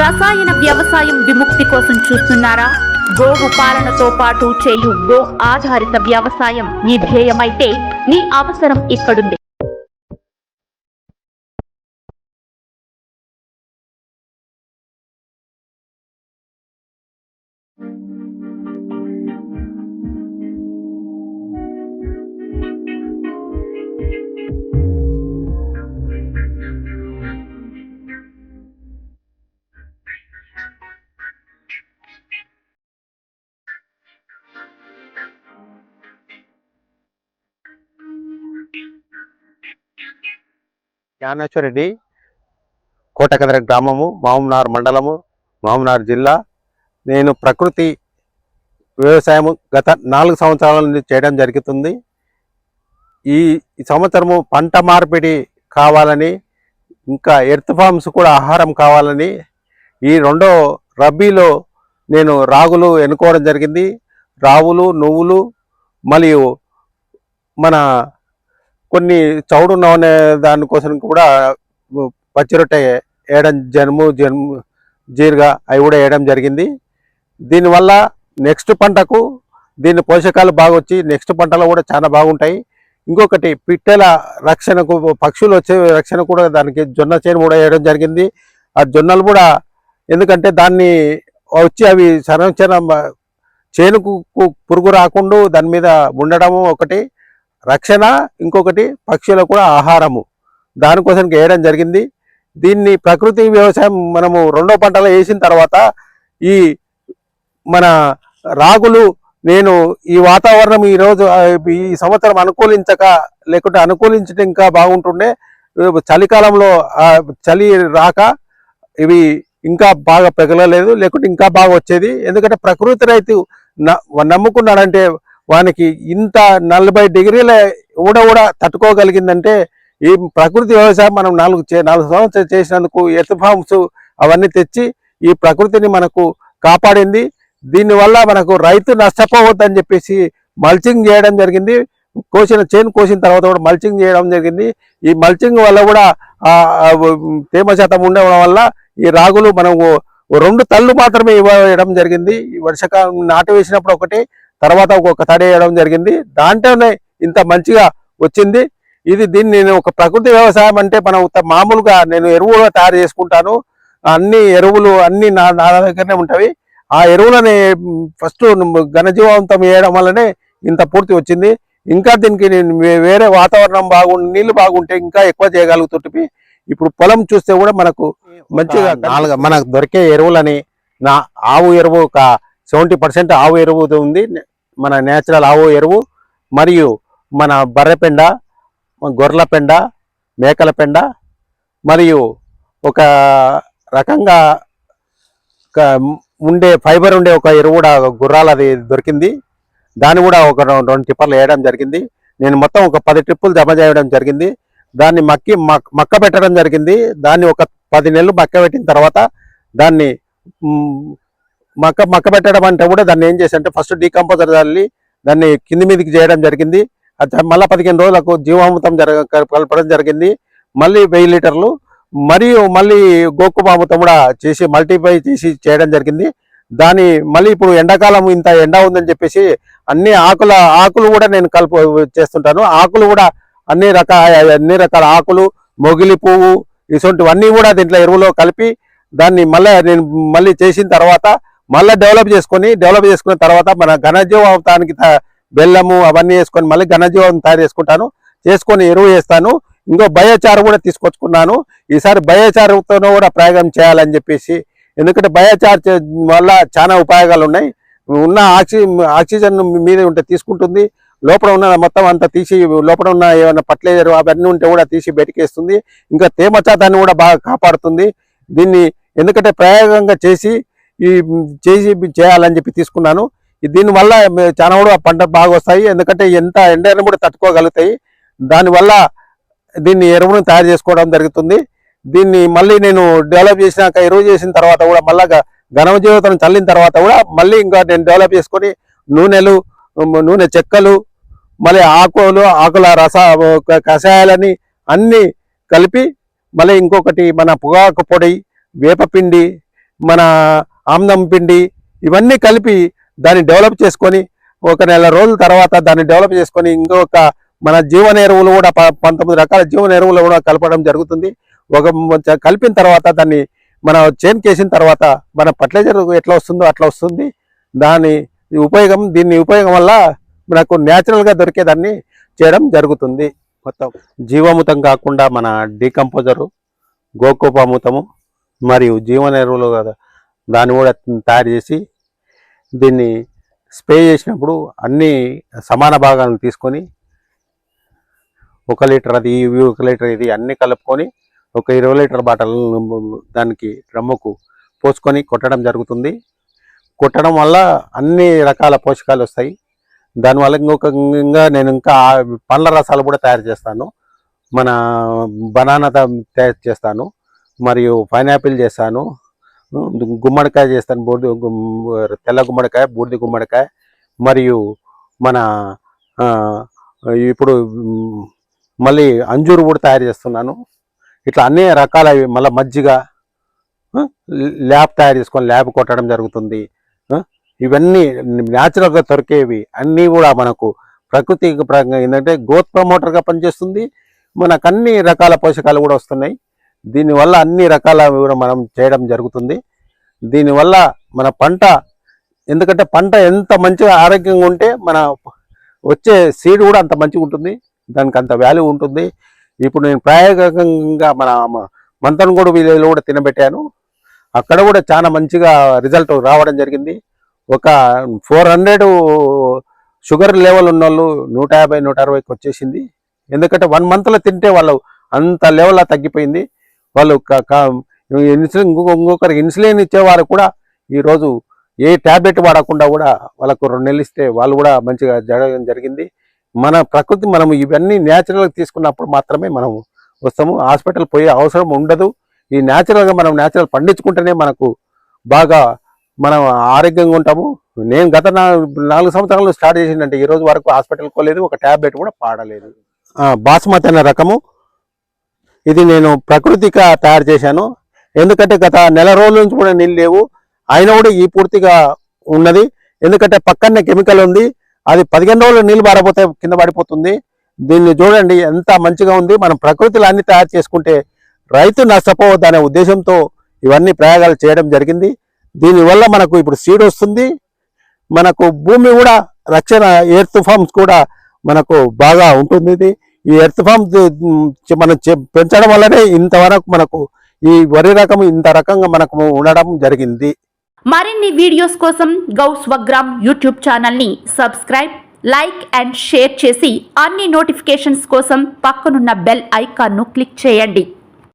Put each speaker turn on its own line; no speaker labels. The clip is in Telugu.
రసాయన వ్యవసాయం విముక్తి కోసం చూస్తున్నారా? గోవు పాలనతో పాటు చేయు గో ఆధారిత వ్యవసాయం నీ ధ్యేయమైతే నీ అవసరం ఇక్కడుంది.
జ్ఞానేశ్వరెడ్డి కోటకదర గ్రామము మామనార్ మండలము మామనార్ జిల్లా. నేను ప్రకృతి వ్యవసాయము గత నాలుగు సంవత్సరాల నుండి చేయడం జరుగుతుంది. ఈ సంవత్సరము పంట మార్పిడి కావాలని ఇంకా ఎర్త్ ఫార్మ్స్ కూడా ఆహారం కావాలని ఈ రెండో రబ్బీలో నేను రాగులు ఎన్నుకోవడం జరిగింది. రావులు నువ్వులు మరియు మన కొన్ని చౌడు నూనె దానికోసం కూడా పచ్చి రొట్టె వేయడం జనుము జనుము జీరుగా అవి కూడా వేయడం జరిగింది. దీనివల్ల నెక్స్ట్ పంటకు దీని పోషకాలు బాగా వచ్చి నెక్స్ట్ పంటలు కూడా చాలా బాగుంటాయి. ఇంకొకటి పిట్టెల రక్షణకు పక్షులు వచ్చే రక్షణ కూడా దానికి జొన్న చేను కూడా వేయడం జరిగింది. ఆ జొన్నలు కూడా ఎందుకంటే దాన్ని వచ్చి అవి సంరక్షణ చేనుకు పురుగు రాకుండా దాని మీద ఉండడము ఒకటి. రక్షణ ఇంకొకటి పక్షులకు కూడా ఆహారము. దానికోసం వేయడం జరిగింది. దీన్ని ప్రకృతి వ్యవసాయం మనము రెండో పంటలో వేసిన తర్వాత ఈ మన రాగులు నేను ఈ వాతావరణం ఈరోజు ఈ సంవత్సరం అనుకూలించక లేకుంటే అనుకూలించడం ఇంకా బాగుంటుండే. చలికాలంలో చలి రాక ఇవి ఇంకా బాగా పెగలలేదు లేకుంటే ఇంకా బాగా వచ్చేది. ఎందుకంటే ప్రకృతి రైతు న- నమ్ముకున్నాడంటే వానికి ఇంత నలభై డిగ్రీల ఊడ కూడా తట్టుకోగలిగిందంటే ఈ ప్రకృతి వ్యవసాయం మనం నాలుగు నాలుగు సంవత్సరాలు చేసినందుకు ఎర్త్ ఫార్మ్స్ అవన్నీ తెచ్చి ఈ ప్రకృతిని మనకు కాపాడింది. దీనివల్ల మనకు రైతు నష్టపోవద్దని చెప్పేసి మల్చింగ్ చేయడం జరిగింది. కోసిన చేను కోసిన తర్వాత కూడా మల్చింగ్ చేయడం జరిగింది. ఈ మల్చింగ్ వల్ల కూడా తేమ శాతం ఉండడం వల్ల ఈ రాగులు మనము రెండు తళ్ళు మాత్రమే ఇవ్వడం జరిగింది. ఈ వర్షకాలం నాటు వేసినప్పుడు ఒకటి తర్వాత ఒక్కొక్క తడి వేయడం జరిగింది. దాంట్లోనే ఇంత మంచిగా వచ్చింది. ఇది దీన్ని నేను ఒక ప్రకృతి వ్యవసాయం అంటే మనం మామూలుగా నేను ఎరువులు తయారు చేసుకుంటాను. అన్ని ఎరువులు అన్ని నా నా దగ్గరనే ఉంటవి. ఆ ఎరువులని ఫస్ట్ ఘనజీవంతం వేయడం వల్లనే ఇంత పూర్తి వచ్చింది. ఇంకా దీనికి నేను వేరే వాతావరణం బాగుండి నీళ్ళు బాగుంటే ఇంకా ఎక్కువ చేయగలుగుతుంటే ఇప్పుడు పొలం చూస్తే కూడా మనకు మంచిగా నాలుగు మనకు దొరికే ఎరువులని నా ఆవు ఎరువు ఒక సెవెంటీ పర్సెంట్ ఆవు ఎరువు ఉంది. మన నేచురల్ ఆవు ఎరువు మరియు మన బర్రెపెండ గొర్రెల పెండ మేకల పెండ మరియు ఒక రకంగా ఒక ఉండే ఫైబర్ ఉండే ఒక ఎరువు కూడా గుర్రాలు అది దొరికింది. దాన్ని కూడా ఒక రెండు రెండు టిప్పర్లు వేయడం జరిగింది. నేను మొత్తం ఒక పది ట్రిప్పులు జమ చేయడం జరిగింది. దాన్ని మక్కి మక్- మక్క పెట్టడం జరిగింది. దాన్ని ఒక పది నెలలు మక్క పెట్టిన తర్వాత దాన్ని మక్క మక్క పెట్టడం అంటే కూడా దాన్ని ఏం చేసి అంటే ఫస్ట్ డీకంపోజర్ చల్లి దాన్ని కింది మీదకి చేయడం జరిగింది. మళ్ళీ పదిహేను రోజులకు జీవామృతం జరగ కలపడం జరిగింది. మళ్ళీ వెయ్యి లీటర్లు మరియు మళ్ళీ గోకుమామృతం కూడా చేసి మల్టిప్లై చేసి చేయడం జరిగింది. దాని మళ్ళీ ఇప్పుడు ఎండాకాలం ఇంత ఎండ ఉందని చెప్పేసి అన్ని ఆకుల ఆకులు కూడా నేను కలుపు చేస్తుంటాను. ఆకులు కూడా అన్ని రకాల అన్ని రకాల ఆకులు మొగిలి పువ్వు ఇటువంటివన్నీ కూడా దీంట్లో ఎరువులో కలిపి దాన్ని మళ్ళీ నేను మళ్ళీ చేసిన తర్వాత మళ్ళీ డెవలప్ చేసుకొని డెవలప్ చేసుకున్న తర్వాత మన ఘనజీవానికి బెల్లము అవన్నీ వేసుకొని మళ్ళీ ఘనజీవం తయారు చేసుకుంటాను. చేసుకొని ఎరువు వేస్తాను. ఇంకో బయోచారు కూడా తీసుకొచ్చుకున్నాను. ఈసారి బయోచారుతోనూ కూడా ప్రయోగం చేయాలని చెప్పేసి. ఎందుకంటే బయోచార్ వల్ల చాలా ఉపయోగాలు ఉన్నాయి. ఉన్న ఆక్సి ఆక్సిజన్ మీద ఉంటే తీసుకుంటుంది. లోపల ఉన్న మొత్తం అంతా తీసి లోపల ఉన్న ఏమైనా పట్లేరు అవన్నీ ఉంటే కూడా తీసి బయటికేస్తుంది ఇంకా తేమ శాతాన్ని కూడా బాగా కాపాడుతుంది. దీన్ని ఎందుకంటే ప్రయోగంగా చేసి ఈ చేసి చేయాలని చెప్పి తీసుకున్నాను. దీనివల్ల చాలా కూడా పంట బాగా వస్తాయి. ఎందుకంటే ఎంత ఎండను కూడా తట్టుకోగలుగుతాయి. దానివల్ల దీన్ని ఎరువును తయారు చేసుకోవడం జరుగుతుంది. దీన్ని మళ్ళీ నేను డెవలప్ చేసినాక ఎరువు చేసిన తర్వాత కూడా మళ్ళా ఘనజీవితం జీవితం చల్లిన తర్వాత కూడా మళ్ళీ ఇంకా నేను డెవలప్ చేసుకొని నూనెలు నూనె చెక్కలు మళ్ళీ ఆకులు ఆకుల రస క- కషాయాలని అన్ని కలిపి మళ్ళీ ఇంకొకటి మన పొగాకు పొడి వేపపిండి మన ఆమ్దం పిండి ఇవన్నీ కలిపి దాన్ని డెవలప్ చేసుకొని ఒక నెల రోజుల తర్వాత దాన్ని డెవలప్ చేసుకొని ఇంకొక మన జీవన ఎరువులు కూడా పంతొమ్మిది రకాల జీవన ఎరువులు కూడా కలపడం జరుగుతుంది. ఒక కలిపిన తర్వాత దాన్ని మన చేను కేసిన తర్వాత మన ఫర్టిలైజర్ ఎట్లా వస్తుందో అట్లా వస్తుంది. దాని ఉపయోగం దీన్ని ఉపయోగం వల్ల మనకు న్యాచురల్గా దొరికేదాన్ని చేయడం జరుగుతుంది. మొత్తం జీవామృతం కాకుండా మన డీకంపోజరు గోకోపామృతము మరియు జీవన ఎరువులు కదా దాన్ని కూడా తయారు చేసి దీన్ని స్ప్రే చేసినప్పుడు అన్ని సమాన భాగాలను తీసుకొని ఒక లీటర్ అది ఇవి ఒక లీటర్ ఇది అన్నీ కలుపుకొని ఒక ఇరవై లీటర్ బాటల్ దానికి డ్రమ్ముకు పోసుకొని కొట్టడం జరుగుతుంది. కొట్టడం వల్ల అన్ని రకాల పోషకాలు వస్తాయి. దానివల్ల ఇంకొక ఇంకా నేను ఇంకా పండ్ల రసాలు కూడా తయారు చేస్తాను. మన బనానా తయారు చేస్తాను. మరియు పైనాపిల్ చేస్తాను. గుమ్మడికాయ చేస్తాను బూడిద గుమ్- తెల్ల గుమ్మడికాయ బూడిద గుమ్మడికాయ మరియు మన ఇప్పుడు మళ్ళీ అంజూరు కూడా తయారు చేస్తున్నాను. ఇట్లా అన్ని రకాల మళ్ళీ మజ్జిగ ల్యాబ్ తయారు చేసుకొని ల్యాబ్ కొట్టడం జరుగుతుంది. ఇవన్నీ న్యాచురల్గా దొరికేవి అన్నీ కూడా మనకు ప్రకృతి పరంగా ఏంటంటే గ్రోత్ ప్రమోటర్గా పనిచేస్తుంది. మనకు అన్ని రకాల పోషకాలు కూడా వస్తున్నాయి. దీనివల్ల అన్ని రకాల కూడా మనం చేయడం జరుగుతుంది. దీనివల్ల మన పంట ఎందుకంటే పంట ఎంత మంచిగా ఆరోగ్యంగా ఉంటే మన వచ్చే సీడ్ కూడా అంత మంచిగా ఉంటుంది. దానికి అంత వాల్యూ ఉంటుంది. ఇప్పుడు నేను ప్రాయోగికంగా మన మంతన్గూడు విలేజ్లో కూడా తినబెట్టాను. అక్కడ కూడా చాలా మంచిగా రిజల్ట్ రావడం జరిగింది. ఒక ఫోర్ హండ్రెడ్ షుగర్ లెవెల్ ఉన్న వాళ్ళు నూట యాభై నూట అరవైకి వచ్చేసింది. ఎందుకంటే వన్ మంత్లో తింటే వాళ్ళు అంత లెవెల్లో తగ్గిపోయింది. వాళ్ళు ఇన్సులిన్ ఇంకొక ఇంకొకరికి ఇన్సులిన్ ఇచ్చేవారు కూడా ఈరోజు ఏ ట్యాబ్లెట్ వాడకుండా కూడా వాళ్ళకు రెండు నెలలు ఇస్తే వాళ్ళు కూడా మంచిగా జరగడం జరిగింది. మన ప్రకృతి మనం ఇవన్నీ న్యాచురల్గా తీసుకున్నప్పుడు మాత్రమే మనం వస్తాము. హాస్పిటల్ పోయే అవసరం ఉండదు. ఈ న్యాచురల్గా మనం న్యాచురల్ పండించుకుంటేనే మనకు బాగా మనం ఆరోగ్యంగా ఉంటాము. నేను గత నాలుగు సంవత్సరాలు స్టార్ట్ చేసిందంటే ఈ రోజు వరకు హాస్పిటల్ పోలేదు. ఒక ట్యాబ్లెట్ కూడా పాడలేదు. బాస్మతి అనే రకము. ఇది నేను ప్రకృతిగా తయారు చేశాను. ఎందుకంటే గత నెల రోజుల నుంచి కూడా నీళ్ళు లేవు. అయినా కూడా ఈ పూర్తిగా ఉన్నది. ఎందుకంటే పక్కనే కెమికల్ ఉంది. అది పదిహేను రోజులు నీళ్ళు పారపోతే కింద పడిపోతుంది. దీన్ని చూడండి ఎంత మంచిగా ఉంది. మనం ప్రకృతిలో అన్ని తయారు చేసుకుంటే రైతు నష్టపోవద్దు అనే ఉద్దేశంతో ఇవన్నీ ప్రయోగాలు చేయడం జరిగింది. దీనివల్ల మనకు ఇప్పుడు సీడ్ వస్తుంది. మనకు భూమి కూడా రక్షణ ఎయిర్ ఫార్మ్స్ కూడా మనకు బాగా ఉంటుంది. ఇది ఈ ఎర్త్ ఫామ్ మనం చె- పెంచడం వల్లనే ఇంతవరకు మనకు ఈ వరి రకం ఇంత రకంగా మనకు ఉండడం జరిగింది.
మరిన్ని వీడియోస్ కోసం గౌ స్వగ్రామ్ యూట్యూబ్ ఛానల్ని సబ్స్క్రైబ్ లైక్ అండ్ షేర్ చేసి అన్ని నోటిఫికేషన్స్ కోసం పక్కనున్న బెల్ ఐకాన్ను క్లిక్ చేయండి.